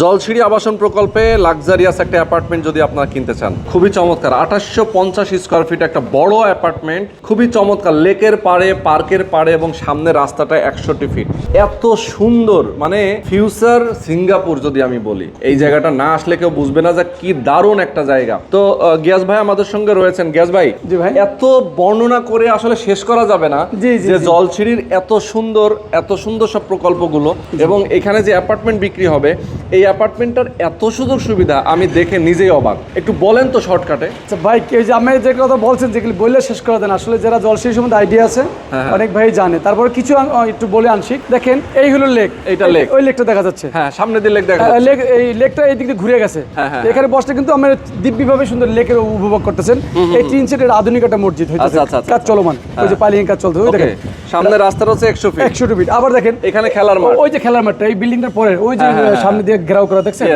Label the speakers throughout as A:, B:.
A: জলসিঁড়ি আবাসন প্রকল্পে লাক্সারিয়াস একটা অ্যাপার্টমেন্ট যদি আপনারা কিনতে চান খুবই চমৎকার। আঠাশশো পঞ্চাশ স্কোয়ার ফিট একটা বড় অ্যাপার্টমেন্ট খুবই চমৎকার। লেকের পাড়ে পার্কের পাড়ে এবং সামনে রাস্তাটা একষট্টি ফিট এত সুন্দর মানে ফিউচার সিঙ্গাপুর যদি আমি বলি। এই জায়গাটা না আসলে কেউ বুঝবে না যে কি দারুণ একটা জায়গা। তো গ্যাস ভাই আমাদের সঙ্গে রয়েছেন। গ্যাস ভাই
B: জি ভাই।
A: এত বর্ণনা করে আসলে শেষ করা যাবে না যে। জলছিড়ির এত সুন্দর এত সুন্দর সব প্রকল্পগুলো এবং এখানে যে অ্যাপার্টমেন্ট বিক্রি হবে এই অ্যাপার্টমেন্টটার এত সুযোগ সুবিধা আমি দেখে নিজেই অবাক। একটু বলেন তো শর্টকাটে
B: আচ্ছা ভাই কেউ যে আমি যে কথা বলছেন যেগুলি বললে শেষ করে দেন আসলে যারা জলসির সম্বন্ধে আইডিয়া আছে
A: হ্যাঁ।
B: অনেক ভাই জানে। তারপরে কিছু একটু বলে আংশিক দেখেন এই হলো লেক
A: এইটা lake।
B: ওই লেকটা দেখা যাচ্ছে।
A: হ্যাঁ সামনে দিলে দেখা
B: লেক এই লেকটা এই দিক দিয়ে ঘুরে গেছে।
A: হ্যাঁ, হ্যাঁ,
B: এখানে বসলে কিন্তু আমরা দিব্যভাবে সুন্দর লেকের উপভোগ করতেছেন। এই তিন সেটের আধুনিক একটা মসজিদ হয়েছে
A: আচ্ছা, আচ্ছা, আচ্ছা,
B: কাজ চলমান। ওই যে পালিং কাজ চলতে ওই দেখেন
A: সামনে রাস্তাটা হচ্ছে একশো ফিট
B: একশো ফিট আবার দেখেন
A: এখানে খেলার মাঠ।
B: ওই যে খেলার মাঠটা এই বিল্ডিংটার পরে ওই যে
A: হ্যাঁ, হ্যাঁ, হ্যাঁ।
B: সামনে দিয়ে ঘেরাও করা দেখছেন.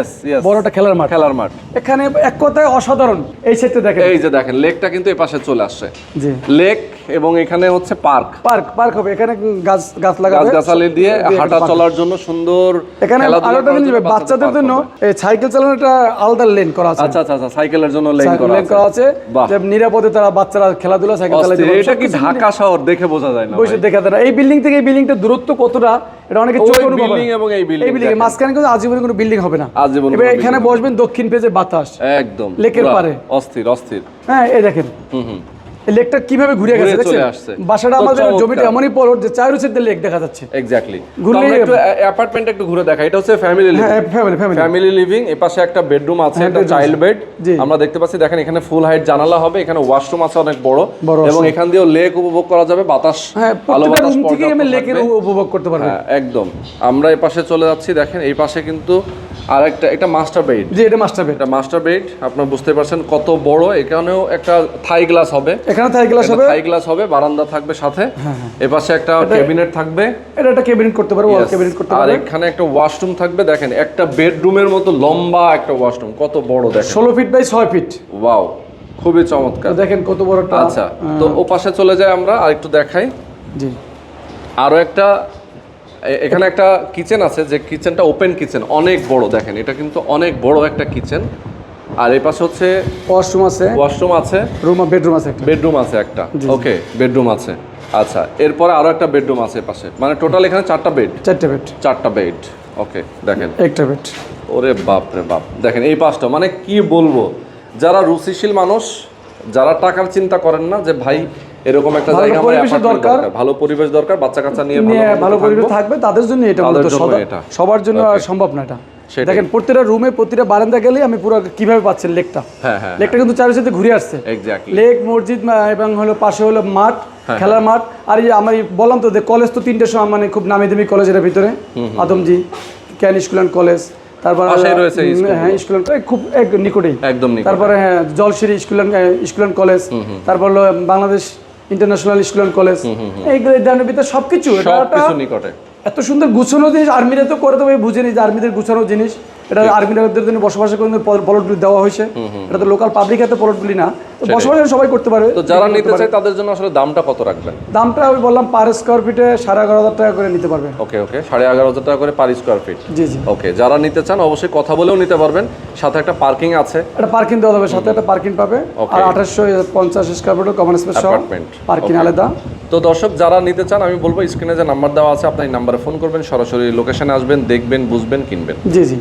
B: বড়টা খেলার মাঠ।
A: খেলার মাঠ।
B: এখানে এক কথায় অসাধারণ এই সেটটা দেখেন।
A: এই যে দেখেন লেকটা কিন্তু এই পাশে চলে আসছে।
B: জি।
A: লেক এবং এখানে হচ্ছে পার্ক।
B: পার্ক পার্ক হবে। এখানে গাছ গাছ লাগাবে।
A: গাছগাছালি দিয়ে হাঁটা চলার জন্য সুন্দর
B: এখানে আরেকটা জিনিস বাচ্চাদের জন্য এই সাইকেল চালানোর একটা আলাদা লেন করা আছে।
A: আচ্ছা আচ্ছা আচ্ছা সাইকেলের জন্য লেন করা
B: লেন করা
A: আছে।
B: যে নিরাপদে তারা বাচ্চারা খেলাধুলা সাইকেল চালাতে। পারবে
A: এটা কি ঢাকা শহর দেখে বোঝা যায় না
B: বসে
A: ভাই?
B: দেখা না। এই বিল্ডিং থেকে এই বিল্ডিংটার দূরত্ব কতটা এটা অনেকে চোখে অনুভব না।
A: এবং এই building
B: এই বিল্ডিং। মাঝখানে কিন্তু আজীবনে কোনো বিল্ডিং হবে না।
A: আজীবন
B: এবার এখানে বসবেন দক্ষিণ পেজে বাতাস।
A: একদম।
B: লেকের
A: পারে অস্থির অস্থির।
B: হ্যাঁ এই দেখেন।
A: হুম হুম।
B: লেকটা কীভাবে ঘুরে গেছে দেখছেন?
A: আসছে।
B: বাসাটা আমাদের। জমিটা এমনই পড়ো যে চার উচিত লেক দেখা যাচ্ছে।
A: এক্স্যাক্টলি
B: ঘুরলে-
A: একটু অ্যাপার্টমেন্ট একটু ঘুরে দেখা এটা হচ্ছে ফ্যামিলি লিভিং
B: হ্যাঁ ফ্যামিলি ফ্যামিলি
A: ফ্যামিলি লিভিং এ পাশে একটা বেডরুম আছে
B: হ্যাঁ,
A: একটা চাইল্ড বেড। আমরা দেখতে পাচ্ছি দেখেন এখানে ফুল হাইট জানালা হবে এখানে ওয়াশরুম আছে অনেক বড়। এবং এখান দিয়েও লেক উপভোগ করা যাবে বাতাস
B: হ্যাঁ
A: ভালো বাতাস
B: রুম থেকে
A: পর্যাপ্ত
B: আমি লেকের উপভোগ করতে পারব।
A: হ্যাঁ একদম। আমরা এই পাশে চলে যাচ্ছি দেখেন এই পাশে কিন্তু আর একটা একটা মাস্টার বেড
B: জি এটা মাস্টার বেড
A: এটা মাস্টার বেড আপনারা বুঝতে পারছেন কত বড়। এখানেও একটা থাই গ্লাস হবে।
B: এখানে থাই গ্লাস হবে।
A: থাই গ্লাস হবে বারান্দা থাকবে সাথে। এ পাশে একটা ক্যাবিনেট থাকবে।
B: এটা একটা ক্যাবিনেট করতে পারব ওয়াল ক্যাবিনেট করতে
A: আর এখানে একটা ওয়াশরুম থাকবে দেখেন একটা বেডরুমের মতো লম্বা একটা ওয়াশরুম কত বড় দেখেন।
B: ষোলো ফিট বাই ছয় ফিট
A: ওয়াও খুবই চমৎকার।
B: দেখেন কত বড়
A: আচ্ছা তো ও পাশে চলে যাই আমরা আর একটু দেখাই।
B: জি।
A: আরও একটা এখানে একটা কিচেন আছে যে কিচেনটা ওপেন কিচেন অনেক বড় দেখেন এটা কিন্তু অনেক বড় একটা কিচেন আর এই পাশে হচ্ছে
B: ওয়াশরুম আছে।
A: ওয়াশরুম আছে।
B: রুম বেডরুম আছে একটা।
A: বেডরুম আছে একটা। ওকে বেডরুম আছে। আচ্ছা এরপরে আরও একটা বেডরুম আছে পাশে। মানে টোটাল এখানে চারটা বেড
B: চারটে বেড
A: চারটা বেড ওকে দেখেন।
B: একটা বেড
A: ওরে বাপ রে বাপ। দেখেন এই পাঁচটা মানে কি বলব? যারা রুচিশীল মানুষ যারা টাকার চিন্তা করেন না যে ভাই এরকম একটা জায়গা
B: দরকার।
A: ভালো পরিবেশ দরকার বাচ্চা কাচ্চা নিয়ে ভালো
B: পরিবেশ
A: থাকবে।
B: তাদের জন্য এটা। সবার জন্য সম্ভব না এটা। দেখেন প্রতিটা রুমে প্রতিটা বারান্দা গেলে আমি পুরো কীভাবে পাচ্ছেন লেকটা।
A: হ্যাঁ হ্যাঁ
B: লেকটা কিন্তু চারিসাথে ঘুরে আসছে। লেক মসজিদ এবং হলো পাশে হলো মাঠ
A: হ্যাঁ,
B: খেলার মাঠ। আর এই বললাম তো যে কলেজ তো তিনটের সময় মানে খুব নামি দামি কলেজের ভিতরে। Adamjee can school and college তারপর
A: রয়েছে।
B: হ্যাঁ স্কুল খুব এক নিকটেই।
A: একদম নিকটে।
B: তারপরে হ্যাঁ Jolshiri school school and college তারপর হলো বাংলাদেশ ইন্টারন্যাশনাল স্কুল কলেজ এইগুলো এই ধরনের ভিতরে সবকিছু এটা
A: নিকটে।
B: এত সুন্দর গুছানো জিনিস আর্মিরা তো করে তবে বুঝেনি যে আর্মিদের গুছানো জিনিস। এটা আর্মিদের জন্য বসবাসের জন্য পলটগুলি দেওয়া হয়েছে। এটা তো লোকাল পাবলিক হাতে পলটগুলি না। তো বসবাসের সবাই করতে পারবে।
A: তো যারা নিতে চায় তাদের জন্য আসলে দামটা কত রাখবেন?
B: দামটা আমি বললাম পার স্কোয়ার ফিটে সাড়ে এগারো হাজার টাকা করে নিতে পারবে।
A: ওকে ওকে সাড়ে এগারো হাজার টাকা করে পার স্কোয়ার ফিট
B: জি জি।
A: ওকে যারা নিতে চান অবশ্যই কথা বলেও নিতে পারবেন। সাথে একটা পার্কিং আছে।
B: একটা পার্কিং দেওয়া যাবে সাথে একটা পার্কিং পাবে. আর আঠাশশো পঞ্চাশ স্কোয়ার ফিটের কমন স্পেস পার্কিং. আলাদা।
A: তো দর্শক, যারা নিতে চান, আমি বলব স্ক্রিনে যে নাম্বার দেওয়া আছে আপনার এই নাম্বারে ফোন করবেন, সরাসরি লোকেশনে আসবেন, দেখবেন, বুঝবেন, কিনবেন।
B: জি জি।